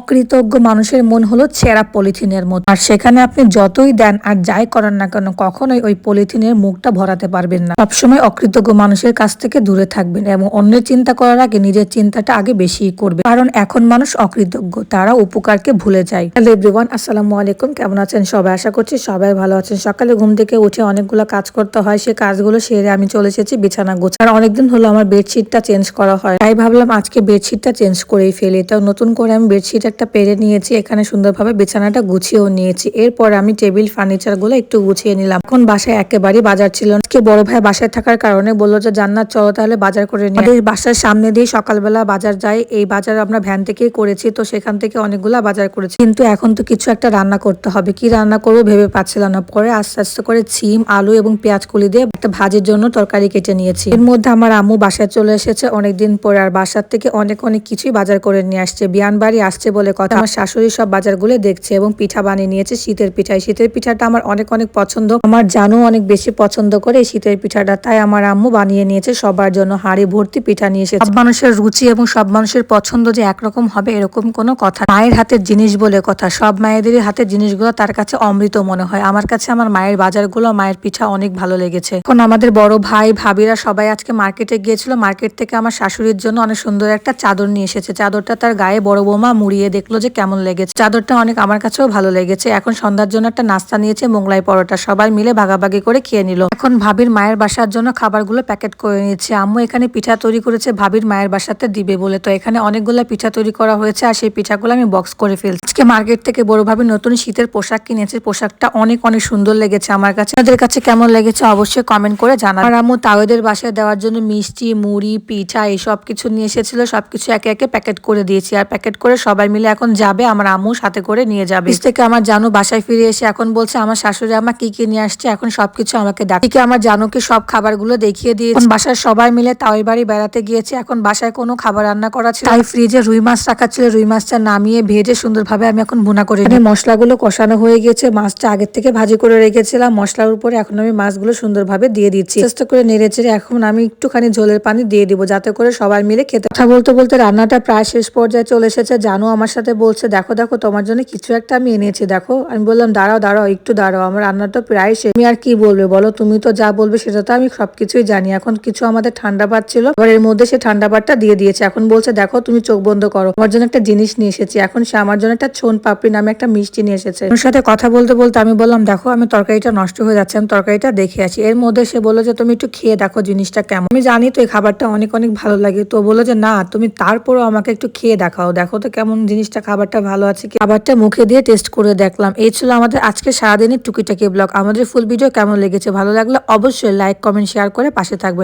অকৃতজ্ঞ মানুষের মন হলো ছেঁড়া পলিথিনের মতো। আর সেখানে আপনি যতই দেন আর যাই করেন না কেন, কখনোই ওই পলিথিনের মুখটা ভরাতে পারবেন না। সবসময় অকৃতজ্ঞ মানুষের কাছ থেকে দূরে থাকবেন এবং অন্যের চিন্তা করার আগে নিজের চিন্তাটা আগে বেশি করবে কারণ এখন মানুষ অকৃতজ্ঞ, তারা উপকারকে ভুলে যায়। হ্যালো এভরিওয়ান, আসসালামু আলাইকুম। কেমন আছেন সবাই? আশা করছি সবাই ভালো আছেন। সকালে ঘুম থেকে উঠে অনেকগুলো কাজ করতে হয়, সে কাজগুলো সেরে আমি চলে এসেছি বিছানা গোছ। আর অনেকদিন হলো আমার বেডশিটটা চেঞ্জ করা হয়, তাই ভাবলাম আজকে বেডশিটটা চেঞ্জ করেই ফেলি। তো নতুন করে আমি বেডশিট একটা পেরে নিয়েছি, এখানে সুন্দরভাবে বিছানাটা গুছিয়েও নিয়েছি। এরপর আমি টেবিল ফার্নিচারগুলো একটু গুছিয়ে নিলাম। এখন বাসায় একেবারেই বাজার ছিল আজকে বড় ভাই বাসায় থাকার কারণে বলল যে, জান্নাত, চলো তাহলে বাজার করে নিয়ে বাসার সামনে দিয়ে সকালবেলা বাজার যাই এই বাজার আমরা ভ্যান থেকেই করেছি, তো সেখান থেকে অনেকগুলা বাজার করেছি। কিন্তু এখন তো কিছু একটা রান্না করতে হবে। কি রান্না করব ভেবে পাচ্ছিলাম না। পরে আস্তে আস্তে করে ছিম, আলু এবং পেঁয়াজ কুলি দিয়ে একটা ভাজির জন্য তরকারি কেটে নিয়েছি। এর মধ্যে আমার আম্মু বাসায় চলে এসেছে। অনেকদিন পরে আর বাসার থেকে অনেক অনেক কিছুই বাজার করে নিয়ে আসছে। বিয়ান বাড়ি আসছে বলে কথা। আমার শাশুড়ি সব বাজারগুলো দেখছে এবং পিঠা বানিয়ে নিয়েছে শীতের পিঠা এই শীতের পিঠাটা আমার অনেক অনেক পছন্দ। আমার জানু অনেক বেশি পছন্দ করে এই শীতের পিঠাটা, তাই আমার আম্মু বানিয়ে নিয়েছে। সবার জন্য হাড়ি ভর্তি পিঠা নিয়ে এসেছে। সব মানুষের রুচি এবং সব মানুষের পছন্দ যে একরকম হবে এরকম কোনো কথা মায়ের হাতের জিনিস বলে কথা। সব মায়েদেরই হাতের জিনিসগুলো তার কাছে অমৃত মনে হয়। আমার কাছে আমার মায়ের বাজারগুলো, মায়ের পিঠা অনেক ভালো লেগেছে। এখন আমাদের বড় ভাই, ভাবিরা সবাই আজকে মার্কেটে গিয়েছিল। মার্কেট থেকে আমার শাশুড়ির জন্য অনেক সুন্দর একটা চাদর নিয়ে এসেছে। চাদরটা তার গায়ে বড় বৌমা মুড়িয়ে দেখল যে কেমন লেগেছে। চাদরটা অনেক আমার কাছেও ভালো লেগেছে। এখন সন্ধ্যার জন্য একটা নাস্তা নিয়েছে, মোগলাই পরোটা। সবাই মিলে ভাগাভাগি করে খেয়ে নিল। এখন ভাবির মায়ের বাসার জন্য খাবারগুলো প্যাকেট করে নিয়েছে। আম্মু এখানে পিঠা তৈরি করেছে, ভাবির মায়ের বাসাতে দিবে বলে। তো এখানে অনেকগুলো পিঠা তৈরি করা হয়েছে আর সেই পিঠাগুলো আমি বক্স করে ফেলছি। আজকে মার্কেট থেকে বড় ভাবির নতুন শীতের পোশাক কিনেছে। পোশাকটা অনেক অনেক সুন্দর লেগেছে আমার কাছে। আপনাদের কাছে কেমন লেগেছে অবশ্যই কমেন্ট করে জানাবেন। আর আম্মু তাওয়েদের বাসায় দেওয়ার জন্য মিষ্টি, মুড়ি, পিঠা, এই সব কিছু নিয়ে এসেছিল। সবকিছু একে একে প্যাকেট করে দিয়েছি। আর প্যাকেট করে সবাই মিলে এখন যাবে, আমার আম্মু সাথে করে নিয়ে যাবে। থেকে আমার জানু বাসায় ফিরে এসে এখন বলছে, আমার শাশুড়ি আমার কি কি নিয়ে আসছে, এখন সবকিছু আমাকে ঠিক আমার জানুকে সব খাবারগুলো দেখিয়ে এখন বাসায় সবাই মিলে তাওই বাড়ি বেড়াতে গিয়েছে, এখন বাসায় কোনো খাবার রান্না করা ছিল তাই ফ্রিজে রুই মাছ রাখা ছিল, রুই মাছটা নামিয়ে ভেজে সুন্দরভাবে আমি এখন ভুনা করে নিই। মশলাগুলো কষানো হয়ে গেছে মাছটা আগের থেকে ভাজি করে রেখেছিলাম, মশলার উপরে এখন আমি মাছগুলো সুন্দরভাবে দিয়ে দিচ্ছি। চেষ্টা করে নেড়ে চেড়ে এখন আমি একটুখানি ঝোলের পানি দিয়ে দিব, যাতে করে সবাই মিলে খেতে কথা বলতে বলতে রান্নাটা প্রায় শেষ পর্যায়ে চলে এসেছে, জানো আমার সাথে বলছে, দেখো দেখো, তোমার জন্য কিছু একটা আমি এনেছি, দেখো। আমি বললাম, দাঁড়াও দাঁড়াও, একটু দাঁড়াও, আমার রান্নাটা প্রায় সে তুমি আর কি বলবে বলো? তুমি তো যা বলবে সেটা তো আমি সবকিছুই জানি। এখন কিছু আমাদের ঠান্ডা পাচ্ছিল এবার এর মধ্যে সে ঠান্ডা পাটটা দিয়ে দিয়েছে। এখন বলছে, দেখো, তুমি চোখ বন্ধ করো। আমার জন্য একটা জিনিস নিয়ে এসেছি। এখন সে আমার জন্য একটা ছোন পাপড়ি নামে একটা মিষ্টি নিয়ে এসেছে। ওর সাথে কথা বলতে বলতে আমি বললাম, দেখো, আমি তরকারিটা নষ্ট হয়ে যাচ্ছে, আমি তরকারিটা দেখে আছি এর মধ্যে সে বলল যে, তুমি একটু খেয়ে দেখো জিনিসটা কেমন। আমি জানি তো এই খাবারটা অনেক অনেক ভালো লাগে। তো বলল যে, না, তুমি তারপরও আমাকে একটু খেয়ে দেখাও, দেখো তো কেমন জিনিসটা, খাবারটা ভালো আছে কি? খাবারটা মুখে দিয়ে টেস্ট করে দেখলাম। এই ছিল আমাদের আজকে সারাদিনের টুকিটাকি ব্লগ আমাদের ফুল ভিডিও কেমন লেগেছে, ভালো লাগলে অবশ্যই লাইক কমেন্ট শেয়ার করে পাশে থাকবেন।